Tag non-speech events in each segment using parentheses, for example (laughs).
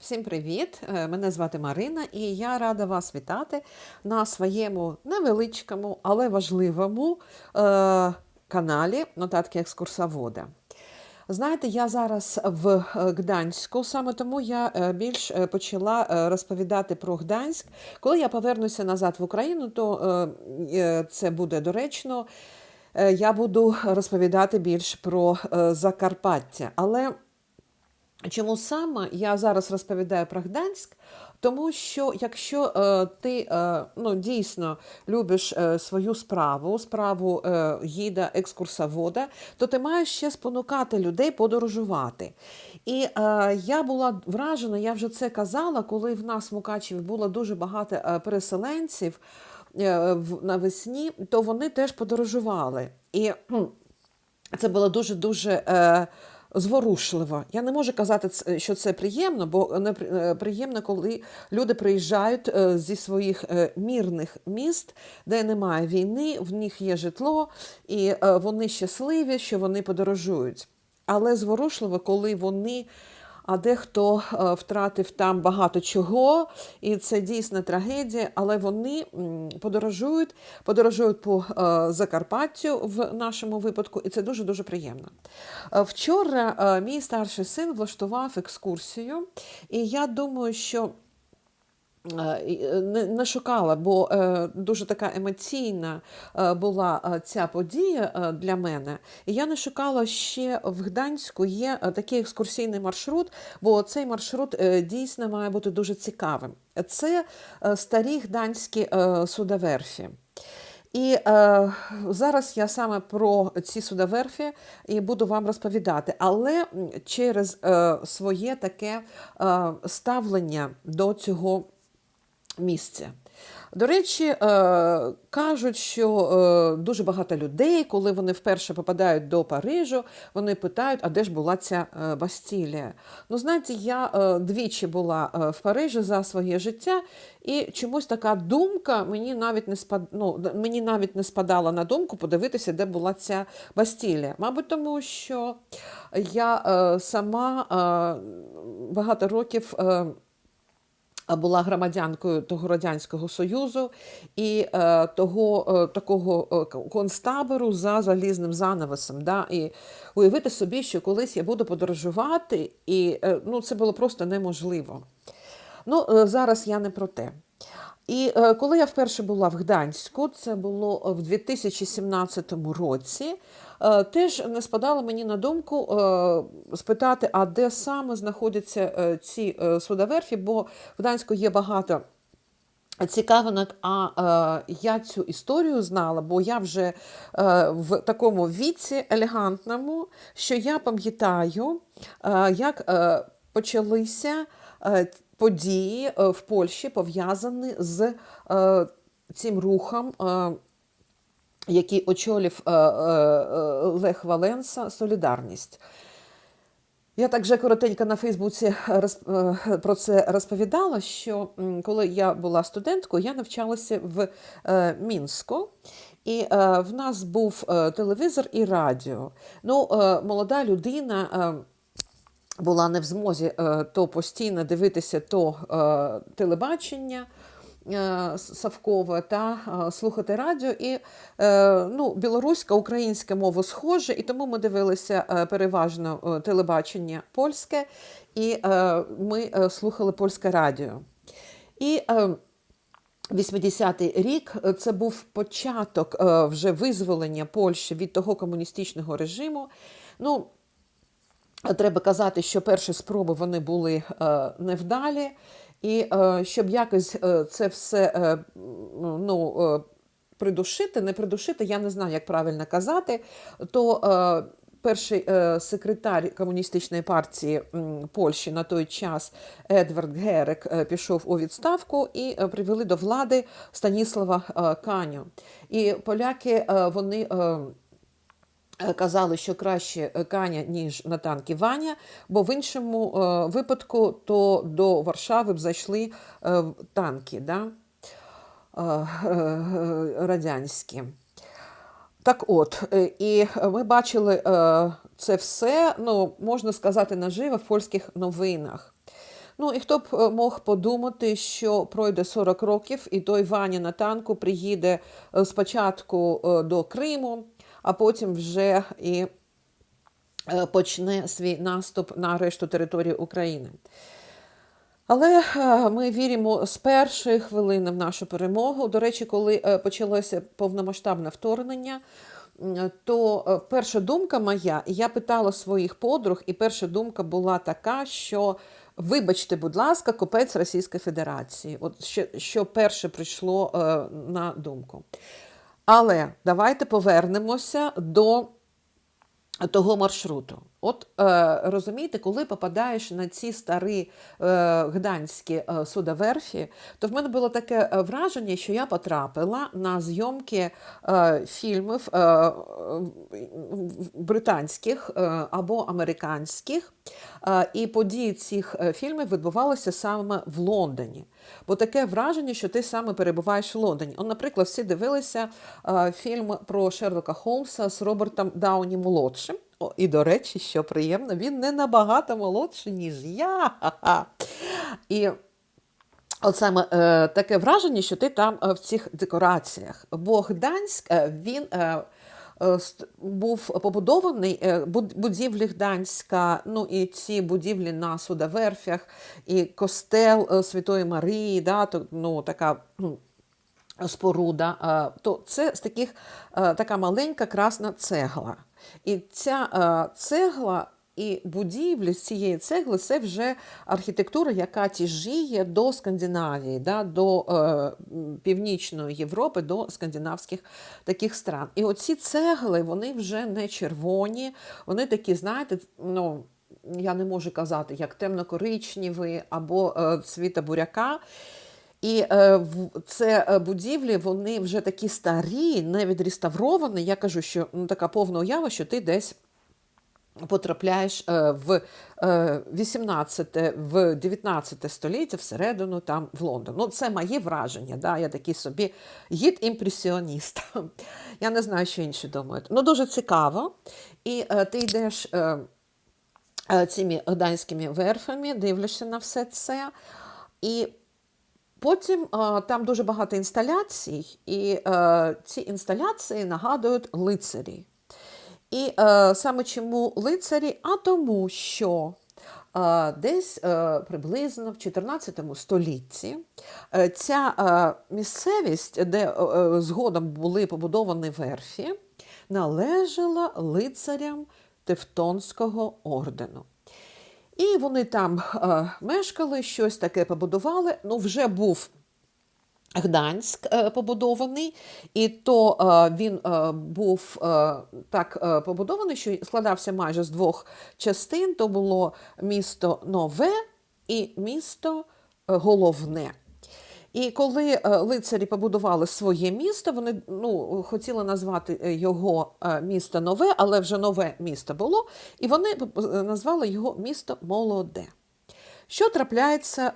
Всім привіт! Е, Мене звати Марина, і я рада вас вітати на своєму невеличкому, але важливому е, каналі Нотатки екскурсовода. Знаєте, я зараз в е, Гданську, саме тому я е, більш почала розповідати про Гданськ. Коли я повернуся назад в Україну, то це буде доречно. Я буду розповідати більш про Закарпаття. Але Чому саме я зараз розповідаю про Гданськ? Тому що якщо е, ти е, ну, дійсно любиш е, свою справу, справу е, гіда, екскурсовода, то ти маєш ще спонукати людей подорожувати. І е, я була вражена, я вже це казала, коли в нас в Мукачеві було дуже багато е, переселенців е, в- навесні, то вони теж подорожували. І це було дуже-дуже е, зворушливо. Я не можу казати, що це приємно, бо е, приємно, коли люди приїжджають е, зі своїх е, мірних міст, де немає війни, в них є житло, і вони щасливі, що вони подорожують. Але зворушливо, коли вони. А дехто е, втратив там багато чого, і це дійсно трагедія. Але вони подорожують, подорожують по е, Закарпаттю в нашому випадку, і це дуже дуже приємно. Е, Вчора мій старший син влаштував екскурсію, і я думаю, що. Е, е, Не, шукала, бо е, дуже така емоційна була ця подія для мене. І я не шукала ще в Гданську є такий екскурсійний маршрут, бо цей маршрут дійсно має бути дуже цікавим. Це старі гданські судоверфі. І е, зараз я саме про ці судоверфі і буду вам розповідати, але через е, своє таке е, ставлення до цього місця. До речі, е, кажуть, що е, дуже багато людей, коли вони вперше попадають до Парижу, вони питають, а де ж була ця е, Бастілія. Ну, знаєте, я двічі була в Парижі за своє життя, і чомусь така думка мені навіть не спад... ну, мені навіть не спадала на думку подивитися, де була ця Бастілія. Мабуть, тому що я сама багато років. Була громадянкою того радянського союзу і е, того е, такого е, концтабору за залізним занавесом. Да? І уявити собі, що колись я буду подорожувати, і е, ну, це було просто неможливо. Ну, е, зараз я не про те. І е, коли я вперше була в Гданську, це було в 2017 році, теж не спадало мені на думку е, спитати, а де саме знаходяться е, ці е, судоверфі, бо в Гданську є багато цікавинок, а е, я цю історію знала, бо я вже е, в такому віці елегантному, що я пам'ятаю, е, як е, почалися е, події е, в Польщі пов'язані з е, цим рухом. Е, який очолив е, е, е, Лех Валенса Солідарність. Я так вже коротенько на Фейсбуці про це розповідала, що коли я була студенткою, я навчалася в Мінську. І в нас був телевізор і радіо. Ну, молода людина була не в змозі то постійно дивитися то телебачення е, Савкове та е, слухати радіо. І е, ну, білоруська, українська мова схожа, і тому ми дивилися переважно телебачення польське, і ми слухали польське радіо. І е, 80-й рік це був початок вже визволення Польщі від того комуністичного режиму. Ну, Треба казати, що перші спроби вони були невдалі, і е, щоб якось е, це все е, ну, е, придушити, не придушити, я не знаю, як правильно казати, то перший секретар комуністичної партії Польщі на той час Едвард Герек пішов у відставку і привели до влади Станіслава Каню. І поляки вони. Е, Казали, що краще е, Каня, ніж на танки Ваня, бо в іншому е, випадку то до Варшави б зайшли танки да? радянські. Так от, і ми бачили це все, ну, можна сказати, наживо в польських новинах. Ну і хто б мог подумати, що пройде 40 років, і той Ваня на танку приїде спочатку до Криму, а потім вже і е, почне свій наступ на решту території України. Але е, ми віримо з першої хвилини в нашу перемогу. До речі, коли е, почалося повномасштабне вторгнення, то перша думка моя, я питала своїх подруг, і перша думка була така, що вибачте, будь ласка, копець Російської Федерації. От що, що перше прийшло на думку. Але давайте повернемося до того маршруту. От е, розумієте, коли попадаєш на ці старі е, гданські е, судоверфі, то в мене було таке е, враження, що я потрапила на зйомки е, фільмів е, британських е, або американських, е, і події цих е, фільмів відбувалися саме в Лондоні. Бо таке враження, що ти саме перебуваєш в Лондоні. Он, наприклад, всі дивилися е, фільм про Шерлока Холмса з Робертом Дауні молодшим. О, і, до речі, що приємно, він не набагато молодший, ніж я. (laughs) І От саме е, таке враження, що ти там е, в цих декораціях. Бо Гданськ він був побудований, е, будівлі Гданська, ну і ці будівлі на судоверфях, і костел е, Святої Марії, да, то, ну, така. ну, споруда, е, то це з таких е, така маленька красна цегла. І ця е, цегла і будівлі з цієї цегли це вже архітектура, яка тяжіє до Скандинавії, да, до е, Північної Європи, до скандинавських таких стран. І оці цегли, вони вже не червоні, вони такі, знаєте, ну. Я не можу казати, як темно-коричневі або е, цвіта буряка. І е, в- це е, будівлі, вони вже такі старі, не відреставровані. Я кажу, що ну, така повна уява, що ти десь потрапляєш е, в е, 18, в 19 століття всередину там в Лондон. Ну, це моє враження. Да? Я такий собі гід-імпресіоніст. (laughs) Я не знаю, що інші думають. Ну, дуже цікаво. І е, ти йдеш. Е, е, цими гданськими верфами, дивишся на все це. І потім е, там дуже багато інсталяцій, і е, ці інсталяції нагадують лицарі. І е, саме чому лицарі? А тому, що е, десь е, приблизно в 14 столітті е, ця е, місцевість, де е, е, згодом були побудовані верфі, належала лицарям Тевтонського ордену. І вони там е, мешкали, щось таке побудували. Ну, вже був Гданськ е, побудований, і то е, він е, був так побудований, що складався майже з двох частин. То було місто Нове і місто Головне. І коли лицарі побудували своє місто, вони ну, хотіли назвати його місто нове, але вже нове місто було, і вони назвали його місто Молоде. Що трапляється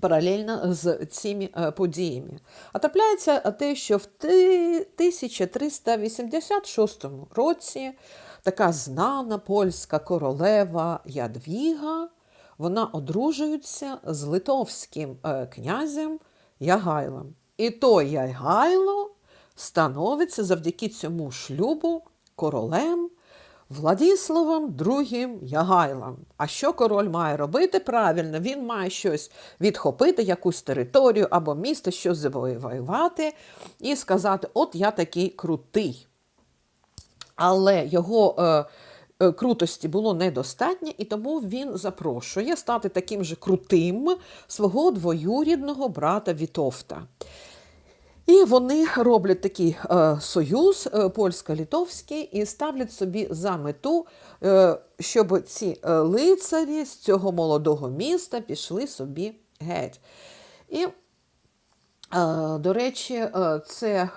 паралельно з цими е, подіями? А трапляється те, що в 1386 році така знана польська королева Ядвіга вона одружується з литовським е, князем Ягайлом. І той Ягайло становиться завдяки цьому шлюбу королем Владіславом II Ягайлом. А що король має робити? Правильно, він має щось відхопити, якусь територію або місто, щось завоювати і сказати: От я такий крутий. Але його е, е, крутості було недостатньо, і тому він запрошує стати таким же крутим свого двоюрідного брата Вітовта. І вони роблять такий е, союз е, польсько-литовський і ставлять собі за мету, е, щоб ці е, лицарі з цього молодого міста пішли собі геть. І Е, До речі, е, це е,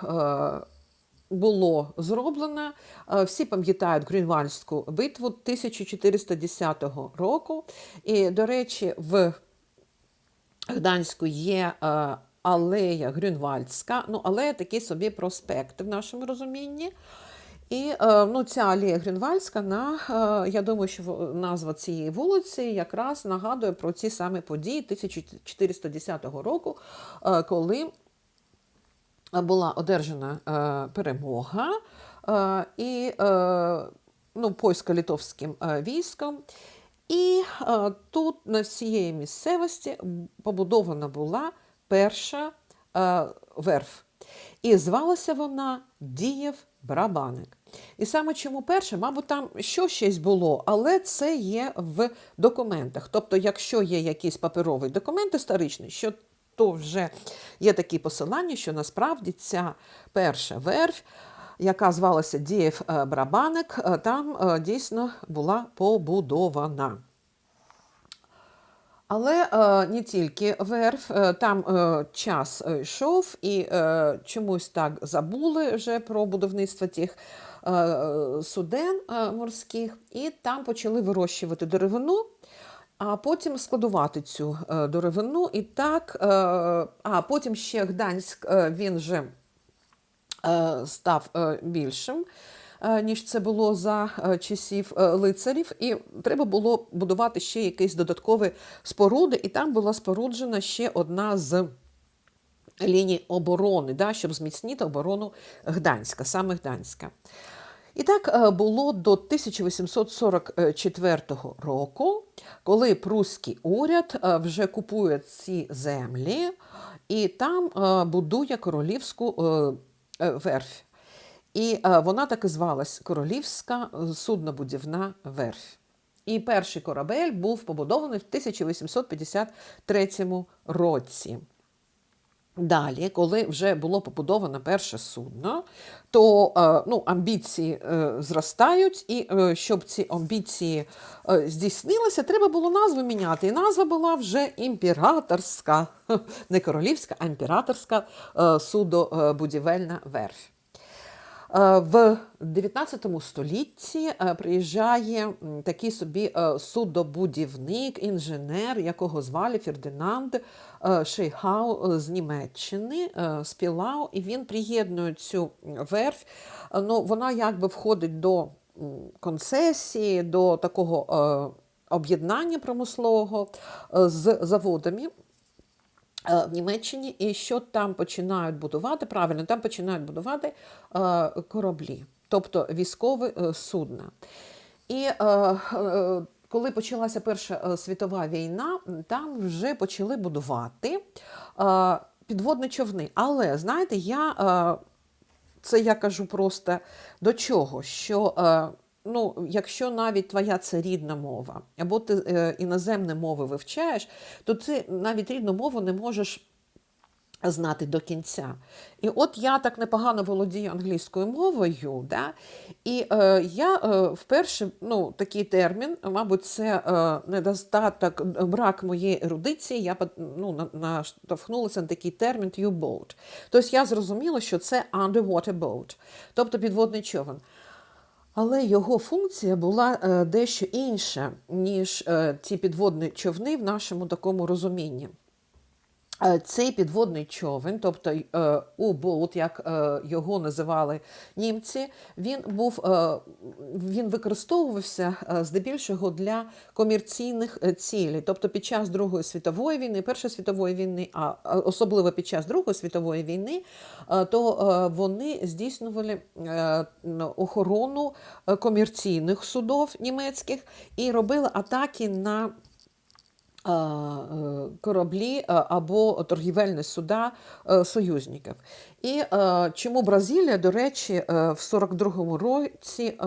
було зроблено. Е, Всі пам'ятають Грюнвальдську битву 1410 року. І, до речі, в Гданську є е, алея Грюнвальдська, ну, алея такий собі проспект в нашому розумінні. І е, ну, ця алея Грюнвальдська, на, е, я думаю, що назва цієї вулиці якраз нагадує про ці самі події 1410 року, е, коли була одержана перемога і ну, польсько-литовським е, військом. І тут на всієї місцевості побудована була перша е, верф. І звалася вона Дієв Брабаник. І саме чому перше, мабуть, там що щось було, але це є в документах. Тобто, якщо є якийсь паперовий документ історичний, що то вже є такі посилання, що насправді ця перша верфь, яка звалася Дієв е, Брабаник, е, там е, дійсно була побудована. Але е, не тільки верф, е, там е, час е, йшов і е, чомусь так забули вже про будівництво тих е, суден е, морських, і там почали вирощувати деревину, а потім складувати цю е, деревину. І так, е, а потім ще Гданськ, е, він же е, став е, більшим, ніж це було за е, часів е, лицарів, і треба було будувати ще якісь додаткові споруди, і там була споруджена ще одна з ліній оборони, да, щоб зміцнити оборону Гданська, саме Гданська. І так е, було до 1844 року, коли прусський уряд е, вже купує ці землі і там е, будує королівську е, е, верфь. І е, вона так і звалась Королівська суднобудівна верфь. І перший корабель був побудований в 1853 році. Далі, коли вже було побудовано перше судно, то е, ну, амбіції е, зростають, і щоб ці амбіції здійснилися, треба було назву міняти. І назва була вже імператорська, (laughs) не королівська, а імператорська судобудівельна верфь. Е, В 19 столітті е, приїжджає такий собі е, судобудівник, інженер, якого звали Фердинанд Шейхау з Німеччини, е, з Пілау, і він приєднує цю верфь. Ну, вона якби входить до концесії, до такого об'єднання промислового з заводами в Німеччині, і що там починають будувати? Правильно, там починають будувати е, кораблі, тобто військові е, судна. І е, е, коли почалася Перша е, світова війна, там вже почали будувати е, підводні човни. Але знаєте, я е, це я кажу просто до чого? Що е, ну, якщо навіть твоя це рідна мова, або ти е, іноземні мови вивчаєш, то ти навіть рідну мову не можеш знати до кінця. І от я так непогано володію англійською мовою, да? і е, я е, вперше ну, такий термін, мабуть, це е, недостаток, брак моєї ерудиції, я ну, наштовхнулася на такий термін U-boat. Тобто я зрозуміла, що це underwater boat, тобто підводний човен. Але його функція була е, дещо інша, ніж ці ті підводні човни в нашому такому розумінні. Е, Цей підводний човен, тобто е, U-boat, як е, його називали німці, він був е, він використовувався е, здебільшого для комерційних е, цілей. Тобто під час Другої світової війни, Першої світової війни, а особливо під час Другої світової війни, е, то е, вони здійснювали е, ну, охорону е, комерційних судов німецьких і робили атаки на е, е, кораблі е, або торгівельні суда е, союзників. І е, чому Бразилія, до речі, е, в 42-му році е,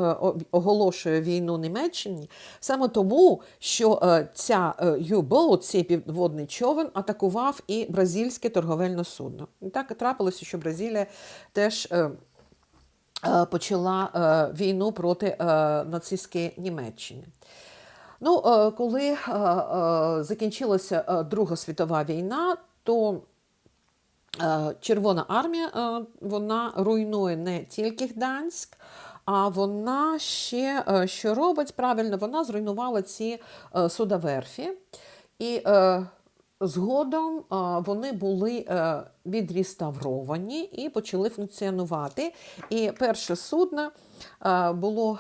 оголошує війну Німеччині, саме тому, що е, ця е, U-boat, цей підводний човен, атакував і бразильське торговельне судно. І так трапилося, що Бразилія теж. е, е, Почала е, війну проти е, нацистської Німеччини. Ну, е, коли е, е, закінчилася Друга світова війна, то Червона армія вона руйнує не тільки Гданськ, а вона ще що робить правильно, вона зруйнувала ці судоверфі. І Згодом вони були відреставровані і почали функціонувати. І перше судно було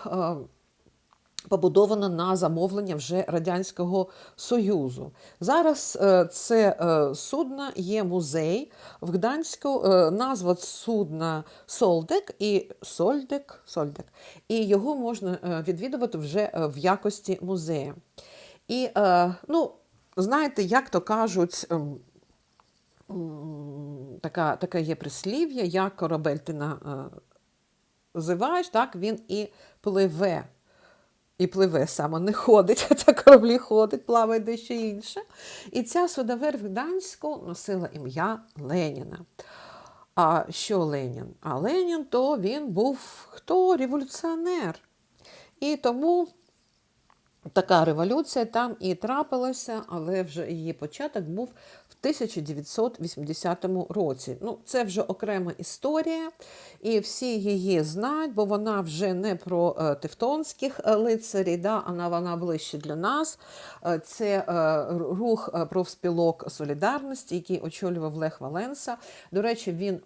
побудовано на замовлення вже Радянського Союзу. Зараз е, це е, судно є музей в Гданську. е, Назва судна Солдек і Сольдек, Сольдек, і його можна відвідувати вже в якості музею. І, ну, знаєте, як то кажуть, ем, така, таке є прислів'я, як корабель ти називаєш, так він і пливе. І пливе саме, не ходить, (laughs) а та кораблі ходить, плаває дещо інше. І ця судовер в Гданську носила ім'я Леніна. А що Ленін? А Ленін то він був хто? Революціонер. І тому така революція там і трапилася, але вже її початок був в 1980 році. Ну, це вже окрема історія, і всі її знають, бо вона вже не про е, тевтонських е, лицарів, да, а вона ближче для нас. Е, Це рух профспілок солідарності, який очолював Лех Валенса. До речі, він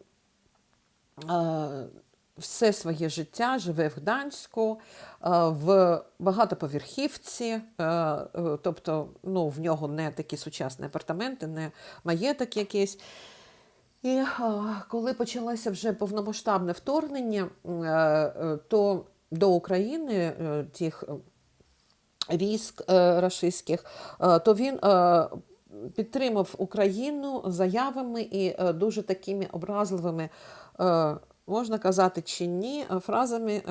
все своє життя живе в Гданську, е, в багатоповерхівці, е, е, тобто ну, в нього не такі сучасні апартаменти, не маєток якийсь. І коли почалося вже повномасштабне вторгнення, то до України тих військ рашистських, то він підтримав Україну заявами і дуже такими образливими, можна казати чи ні, е, фразами е,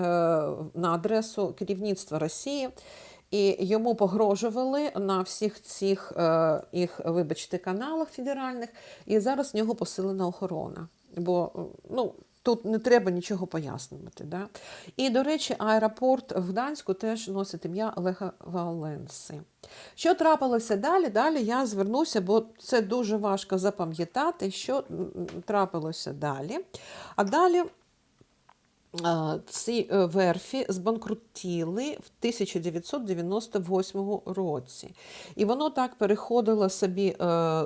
на адресу керівництва Росії. І йому погрожували на всіх цих е, їх, вибачте, каналах федеральних, і зараз в нього посилена охорона. Бо е, ну, тут не треба нічого пояснювати. Да? І, до речі, аеропорт в Гданську теж носить ім'я Олега Валенси. Що трапилося далі? Далі я звернуся, бо це дуже важко запам'ятати, що трапилося далі. А далі. Ці е, верфі збанкрутіли в 1998 році. І воно так переходило собі е,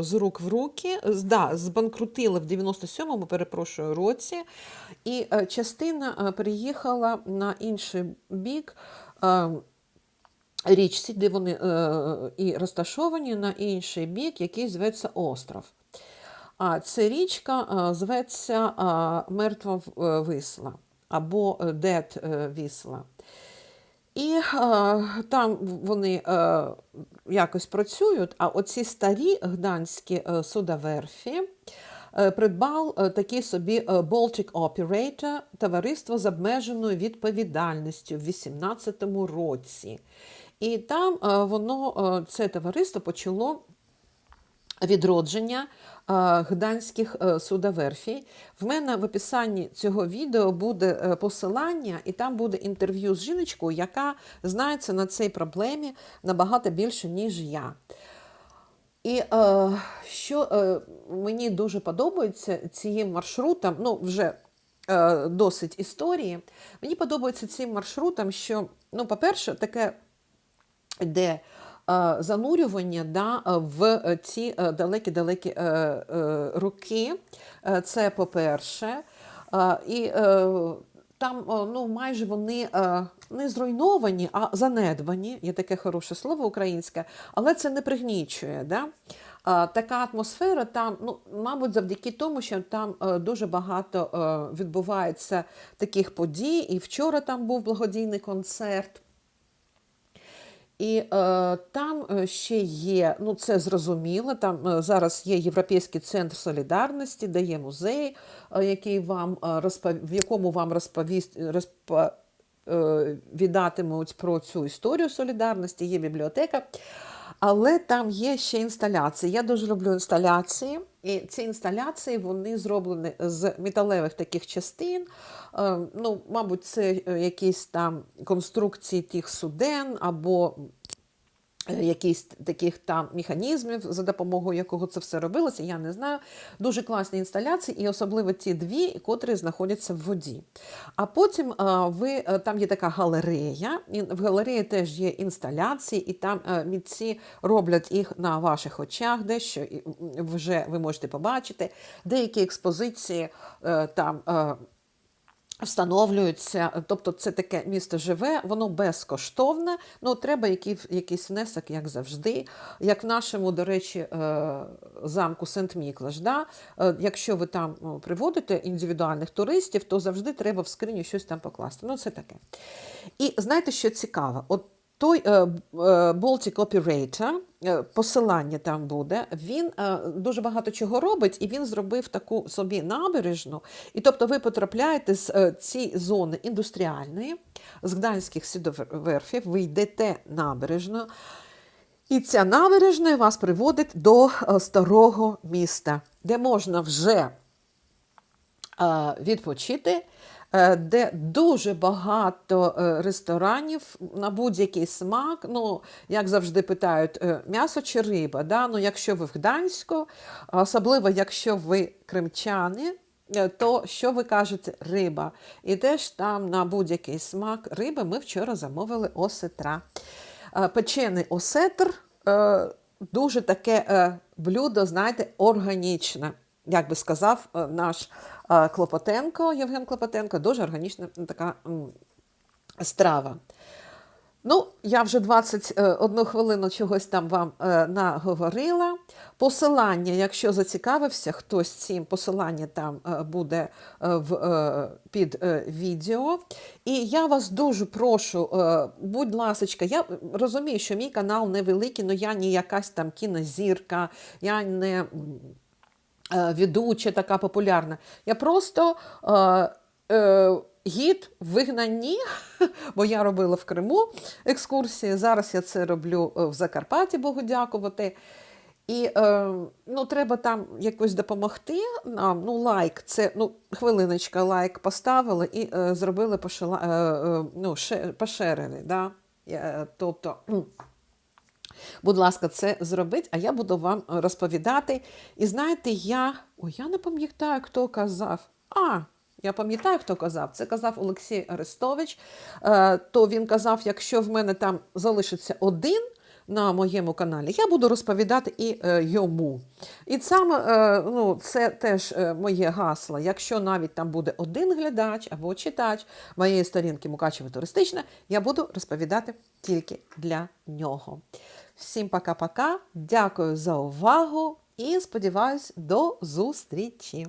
з рук в руки. Да, збанкрутили в 97-му, перепрошую, році. І е, частина е, переїхала на інший бік. е, Річці, де вони е, і розташовані на інший бік, який зветься остров. А ця річка е, зветься е, Мертва е, Висла або Дед Вісла. І там вони якось працюють, а оці старі гданські судоверфі придбав такий собі Baltic Operator, товариство з обмеженою відповідальністю в 18-му році. І там воно, це товариство почало відродження е, гданських е, судоверфій. В мене в описанні цього відео буде е, посилання, і там буде інтерв'ю з жіночкою, яка знається на цій проблемі набагато більше, ніж я. І е, що е, мені дуже подобається цим маршрутом, ну вже е, досить історії. Мені подобається цим маршрутом, що, ну, по-перше, таке йде е, занурювання да, в ці е, далекі-далекі е, е, роки. Е, Це по-перше. Е, І е, там ну, майже вони е, не зруйновані, а занедбані. Є таке хороше слово українське, але це не пригнічує. Да? Така атмосфера там, ну, мабуть, завдяки тому, що там е, дуже багато е, відбувається таких подій. І вчора там був благодійний концерт. І е, там е, ще є, ну це зрозуміло. Там е, зараз є Європейський центр солідарності, де є музей, е, який вам розпов... в якому вам розповість розпо... віддатимуть про цю історію солідарності, є бібліотека. Але там є ще інсталяції. Я дуже люблю інсталяції. І ці інсталяції вони зроблені з металевих таких частин. Е, Ну, мабуть, це е, якісь там конструкції тих суден або якісь таких там механізмів, за допомогою якого це все робилося, я не знаю. Дуже класні інсталяції, і особливо ті дві, котрі знаходяться в воді. А потім ви е, там є така галерея. і В галереї теж є інсталяції, і там е, митці роблять їх на ваших очах, дещо вже ви можете побачити. Деякі експозиції е, там. Встановлюються, тобто це таке місто живе, воно безкоштовне. Ну треба який, якийсь внесок, як завжди. Як в нашому, до речі, е, замку Сент-Міклаш. Да? Е, Якщо ви там приводите індивідуальних туристів, то завжди треба в скрині щось там покласти. Ну, це таке. І знаєте, що цікаво? От той е, е, Baltic Operator, е, посилання там буде, він дуже багато чого робить, і він зробив таку собі набережну. І тобто ви потрапляєте з цієї зони індустріальної, з гданських сідоверфів, ви йдете набережною, і ця набережна вас приводить до старого міста, де можна вже відпочити, де дуже багато е, ресторанів на будь-який смак. Ну, як завжди питають, е, м'ясо чи риба. Да? Ну, якщо ви в Гданську, особливо якщо ви кримчани, е, то що ви кажете риба? І теж там на будь-який смак риби ми вчора замовили осетра. Е, Печений осетр е, дуже таке е, блюдо, знаєте, органічне. Як би сказав е, наш е, Клопотенко, Євген Клопотенко, дуже органічна така страва. Ну, я вже 21 хвилину чогось там вам е, наговорила. Посилання, якщо зацікавився хтось цим, посилання там е, буде е, в, е, під е, відео. І я вас дуже прошу, е, будь ласка, я розумію, що мій канал невеликий, але я не якась там кінозірка, я не. Е, ведуча така популярна. Я просто е, е, гід вигнанні, (laughs) бо я робила в Криму екскурсії. Зараз я це роблю е, в Закарпатті, Богу дякувати. І е, ну, треба там якось допомогти нам. Ну, лайк, це ну, хвилиночка, лайк поставили і е, зробили пошила, е, е, ну, ше, поширили. Да? Е, тобто. Будь ласка, це зробіть, а я буду вам розповідати. І знаєте, я. Ой, я не пам'ятаю, хто казав. А, я пам'ятаю, хто казав. Це казав Олексій Арестович. Е, то він казав, якщо в мене там залишиться один на моєму каналі, я буду розповідати і е, йому. І саме е, ну, це теж е, моє гасло. Якщо навіть там буде один глядач або читач моєї сторінки Мукачево туристична, я буду розповідати тільки для нього. Всім пока-пока. Дякую за увагу і сподіваюсь, до зустрічі!